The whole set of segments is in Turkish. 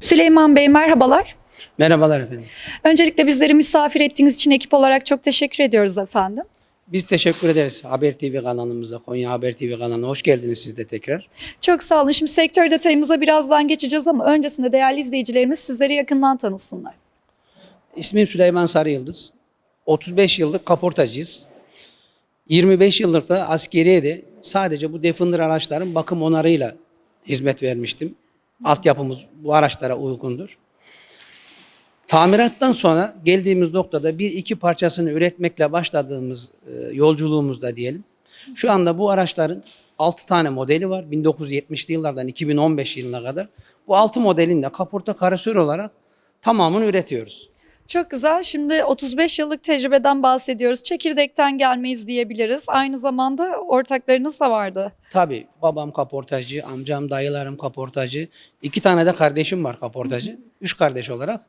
Süleyman Bey merhabalar. Merhabalar efendim. Öncelikle bizleri misafir ettiğiniz için ekip olarak çok teşekkür ediyoruz efendim. Biz teşekkür ederiz Haber TV kanalımıza, Konya Haber TV kanalına hoş geldiniz siz de tekrar. Çok sağ olun. Şimdi sektör detayımıza birazdan geçeceğiz ama öncesinde değerli izleyicilerimiz sizleri yakından tanısınlar. İsmim Süleyman Sarı Yıldız. 35 yıllık kaportacıyız. 25 yıllık da askeriye de sadece bu Defender araçların bakım onarıyla hizmet vermiştim. Altyapımız bu araçlara uygundur. Tamirattan sonra geldiğimiz noktada bir iki parçasını üretmekle başladığımız e, yolculuğumuzda diyelim. Şu anda bu araçların 6 tane modeli var. 1970'li yıllardan 2015 yılına kadar. Bu 6 modelin de kaporta karosör olarak tamamını üretiyoruz. Çok güzel. Şimdi 35 yıllık tecrübeden bahsediyoruz. Çekirdekten gelmeyiz diyebiliriz. Aynı zamanda ortaklarınız da vardı. Tabii babam kaportacı, amcam, dayılarım kaportacı. iki tane de kardeşim var kaportacı. Üç kardeş olarak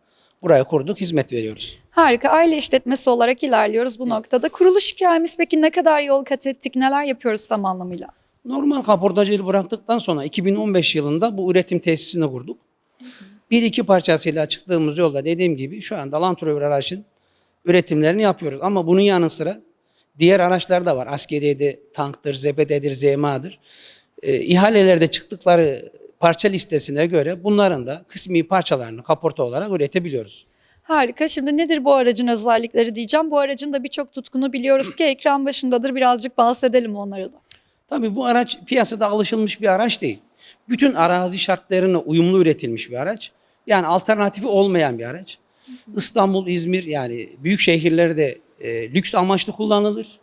buraya kurduk, hizmet veriyoruz. Harika. Aile işletmesi olarak ilerliyoruz bu noktada. Kuruluş hikayemiz peki ne kadar yol kat ettik? Neler yapıyoruz tam anlamıyla? Normal kaportacılığı bıraktıktan sonra 2015 yılında bu üretim tesisini kurduk. Bir iki parçasıyla çıktığımız yolda dediğim gibi şu anda Land Rover aracın üretimlerini yapıyoruz. Ama bunun yanı sıra diğer araçlar da var. Askeriyede tanktır, zepededir, ZMA'dır. Ee, ihalelerde çıktıkları parça listesine göre bunların da kısmi parçalarını kaporta olarak üretebiliyoruz. Harika. Şimdi nedir bu aracın özellikleri diyeceğim. Bu aracın da birçok tutkunu biliyoruz ki ekran başındadır. Birazcık bahsedelim onları da. Tabii bu araç piyasada alışılmış bir araç değil. Bütün arazi şartlarına uyumlu üretilmiş bir araç. Yani alternatifi olmayan bir araç. İstanbul, İzmir yani büyük şehirlerde e, lüks amaçlı kullanılır.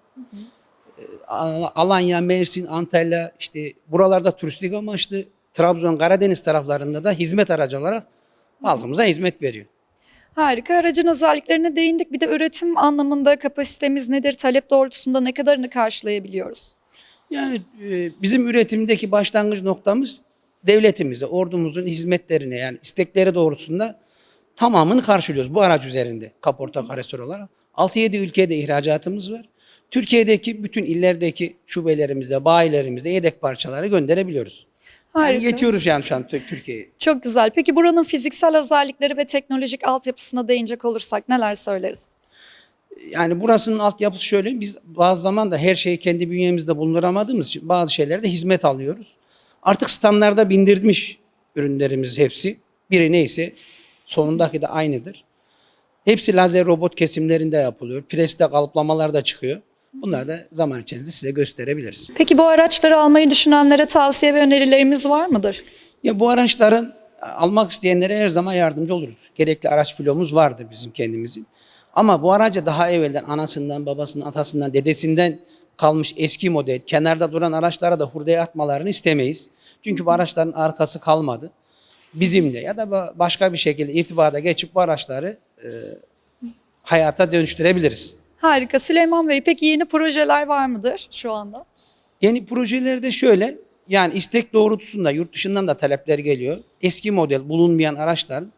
E, Al- Alanya, Mersin, Antalya işte buralarda turistik amaçlı. Trabzon, Karadeniz taraflarında da hizmet aracı olarak halkımıza hizmet veriyor. Harika. Aracın özelliklerine değindik. Bir de üretim anlamında kapasitemiz nedir? Talep doğrultusunda ne kadarını karşılayabiliyoruz? Yani e, bizim üretimdeki başlangıç noktamız devletimizde, ordumuzun hizmetlerine yani istekleri doğrultusunda tamamını karşılıyoruz bu araç üzerinde kaporta karesör olarak. 6-7 ülkede ihracatımız var. Türkiye'deki bütün illerdeki şubelerimizde, bayilerimizde yedek parçaları gönderebiliyoruz. Yani Harika. yetiyoruz yani şu an Tür- Türkiye'ye. Çok güzel. Peki buranın fiziksel özellikleri ve teknolojik altyapısına değinecek olursak neler söyleriz? Yani burasının altyapısı şöyle, biz bazı zaman da her şeyi kendi bünyemizde bulunduramadığımız için bazı şeylerde hizmet alıyoruz. Artık standarda bindirmiş ürünlerimiz hepsi. Biri neyse sonundaki de aynıdır. Hepsi lazer robot kesimlerinde yapılıyor. Preste kalıplamalar da çıkıyor. Bunları da zaman içerisinde size gösterebiliriz. Peki bu araçları almayı düşünenlere tavsiye ve önerilerimiz var mıdır? Ya bu araçların almak isteyenlere her zaman yardımcı oluruz. Gerekli araç filomuz vardır bizim kendimizin. Ama bu araca daha evvelden anasından, babasından, atasından, dedesinden kalmış eski model, kenarda duran araçlara da hurdaya atmalarını istemeyiz. Çünkü bu araçların arkası kalmadı. Bizimle ya da ba- başka bir şekilde irtibata geçip bu araçları e, hayata dönüştürebiliriz. Harika. Süleyman Bey peki yeni projeler var mıdır şu anda? Yeni projelerde şöyle, yani istek doğrultusunda yurt dışından da talepler geliyor. Eski model bulunmayan araçların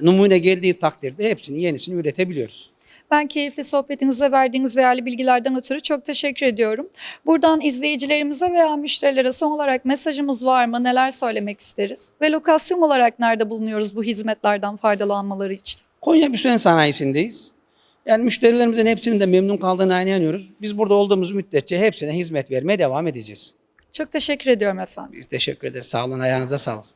numune geldiği takdirde hepsini yenisini üretebiliyoruz. Ben keyifli sohbetinize verdiğiniz değerli bilgilerden ötürü çok teşekkür ediyorum. Buradan izleyicilerimize veya müşterilere son olarak mesajımız var mı? Neler söylemek isteriz? Ve lokasyon olarak nerede bulunuyoruz bu hizmetlerden faydalanmaları için? Konya Büsen Sanayisi'ndeyiz. Yani müşterilerimizin hepsinin de memnun kaldığını inanıyoruz. Biz burada olduğumuz müddetçe hepsine hizmet vermeye devam edeceğiz. Çok teşekkür ediyorum efendim. Biz teşekkür ederiz. Sağ olun, ayağınıza sağlık.